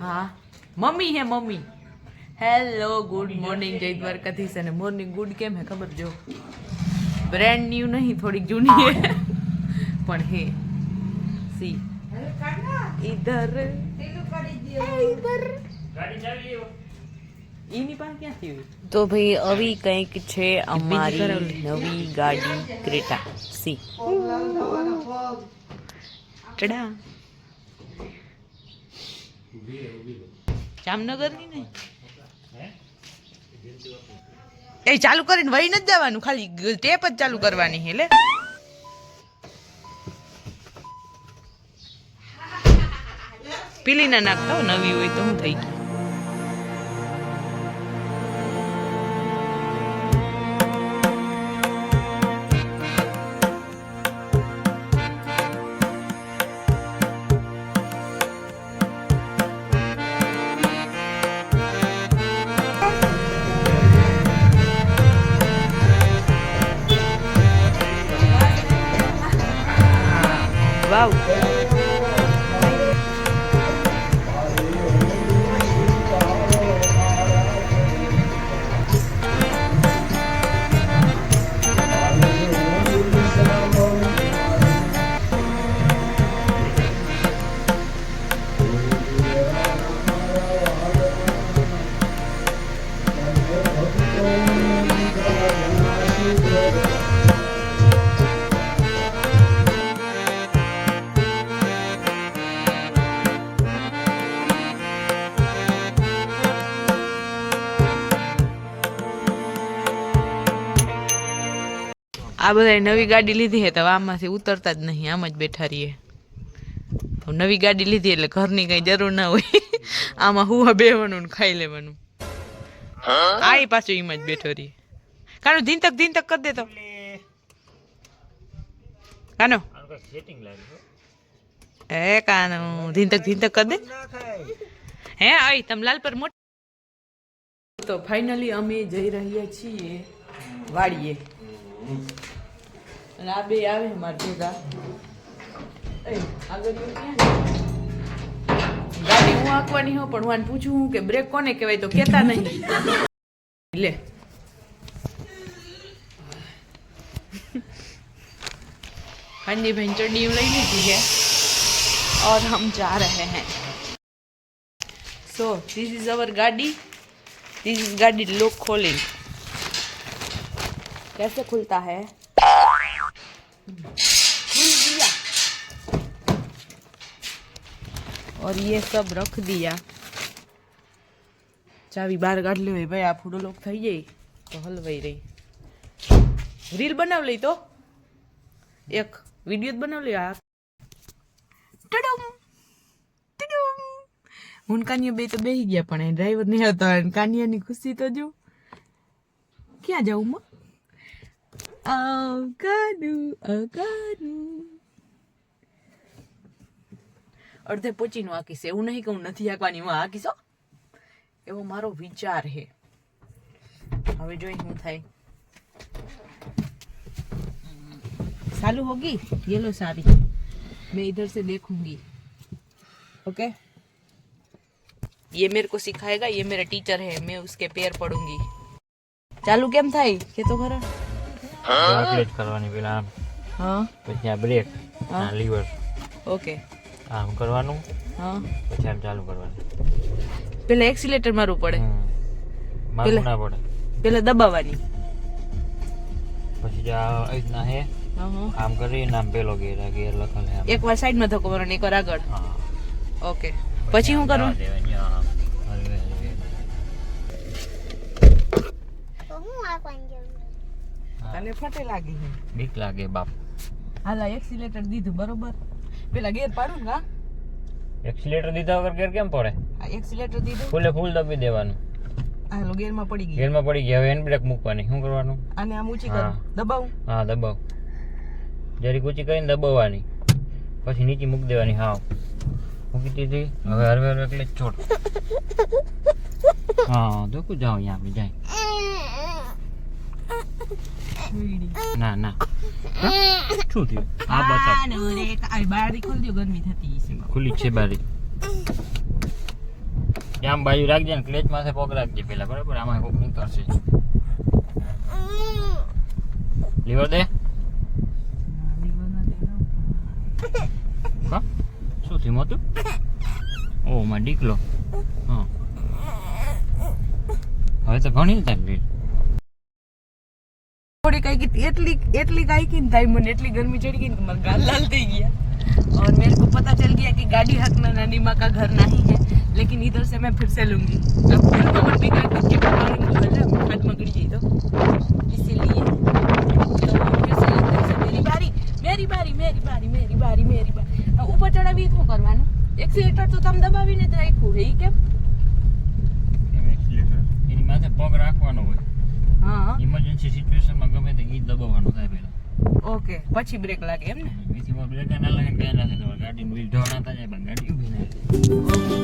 હા? મમ્મી હે mummy. Hello good morning જય દ્વારકાધીશ અને મોર્નિંગ ગુડ કેમ હે ખબર જો? બ્રેન્ડ ન્યુ નહીં થોડીક જૂની હે. પણ હે. સી ઇધર ઇધર તો ભાઈ આવી કંઈક છે અમારી નવી ગાડી ક્રેટા. સી ટડા જામનગરની ને એ ચાલુ કરીને વહી નથી જવાનું ખાલી ટેપ જ ચાલુ કરવાની એટલે પીલી ના નાખતા નવી હોય તો હું થઈ ગઈ. intervalo? આ બધા નવી ગાડી લીધી હે તો આમાંથી ઉતરતા જ નહીં, આમ જ બેઠા રહીએ. નવી ગાડી લીધી એટલે ઘરની કઈ જરૂર ના હોય. આમાં હુવા બેવાનું ખાઈ લેવાનું. આ પાછું એમ જ બેઠો રહીએ. કાનો ધીનતક ધીનતક કરી દેતો કાનો. એ કાનો ધીન તક કરી દે. હે, આઈ, તમ લાલ પર મોટ તો ફાઇનલી અમે જઈ રહ્યા છીએ વાડીએ. અને આ બે આવે મારા ભેગા એ, આગળ ઈ ક્યાં છે? ગાડી હું હાંકવાની હો પણ હું આને પૂછું હું કે બ્રેક કોને કહેવાય તો કહેતા નહીં લે હાજી बहन चड्डी लई लीधी है और हम जा रहे हैं सो दिस इज अवर गाड़ी दिस इज गाड़ी लोग खोलिंग कैसे खुलता है और ये सब रख दिया ચાવી બહાર કાઢ લેવાય ભાઈ આ ફૂડો લોક થઈ જાય તો હલવાઈ રહી રીલ બનાવ લઈ તો એક વિડીયો જ બનાવ લઈ આ ટડમ ટડમ હું ને કાનિયા બે તો બેસી ગયા પણ એ ડ્રાઈવર નહીં હતો અને કાનિયાની ખુશી તો જો ક્યાં જાઉં માં અગાનું અગાનું અડધે પોચીનું હાકીશ એવું નહીં કે હું નથી હાંકવાની હું હાકીશ હો. એવો મારો વિચાર હે હવે જોઈ શું થાય चालू होगी ये लो सारी मैं इधर से देखूंगी ओके ये मेरे को सिखाएगा ये मेरा टीचर है मैं उसके पैर पड़ूंगी ચાલુ કેમ થાય કે તો ખરા ક્લાસ કરવાની પેલા આમ હા પછી આ બ્રેક હા. આ લીવર ઓકે આમ કરવાનું? હા. પછી આમ ચાલુ કરવાનું. પેલા એક્સિલેટર મારવું પડે. હમ. મારવું ના પડે. પેલા દબાવવાની. પછી આ રીતના હે હા હા આમ કરી નામ પેલો ગેર આ ગેર લખેલ એક વાર સાઈડ સાઈડમાં ધક્કો મારવાનો એકવાર આગળ. હા. ઓકે. પછી હું હલવે. તને ફટે લાગી બીક લાગે બાપ. હાલા એક્સિલેટર દીધું બરોબર? પેલા ગેર પાડું ને હા? એક્સિલેટર દીધા વગર ગેર કેમ પડે? આ એક્સિલેટર દીધું. ફૂલે ફૂલ દબી દેવાનું. હાલો ગેરમાં પડી ગઈ. ગેરમાં પડી ગયા હવે હેન્ડ બ્રેક મૂકવાની. શું કરવાનું? આને આમ ઊંચી કર. દબાવું? હા દબાવ. જરીક ઊંચી કરીને દબાવવાની. પછી નીચે મૂકી દેવાની. હાવ મૂકી દીધી. હવે હરવે હરવે એટલે છોડ. હા તો કુ જાઓ અહીંયા આપણે જાય. ના ના. શું થયું? આ બતાવ. બારી ખોલી ગરમી થતી છે ખુલ્લી છે બારી. આમ બાજુ રાખજે ને ક્લેચ માથે પગ રાખજે પેલા બરાબર? આમાં કોક નીકળશે લીવર દે. શું થયું મોતું ઓ માં ડીકલો. હા. હવે તો ઘણી તારી રીલ થોડી કઈ की એટલી એટલી કઈ की ताई મને એટલી गर्मी चढ़ गई कि मेरे गाल लाल થઈ ગયા और मेरे को पता चल गया कि गाड़ी हकना नानी माँ का घर नहीं है लेकिन इधर से मैं फिर से लूंगी अब फुल कवर भी कर के पानी में भर रहा हाथ मगड़ी गई तो इसीलिए तो फिर से इधर से मेरी बारी मेरी बारी मेरी बारी मेरी बारी मेरी बारी હવે ઉપર ચડાવી શું કરવાનું એક્સિલેટર તો તમે દબાવીને જ રાખ્યું છે ઈ કેમ કેમ accelerator? એની માથે પગ રાખવાનો હોય હા. ઇમરજન્સી સિચ્યુએશનમાં ગમે તે ગીત દબાવવાનું થાય પહેલા. ઓકે પછી બ્રેક લાગે એમ ને? બીજી વાર બ્રેક ના લાગે ત્યાં ના થાય. ગાડીનું wheel ઢોળાતા જાય પણ ગાડી ઊભી ના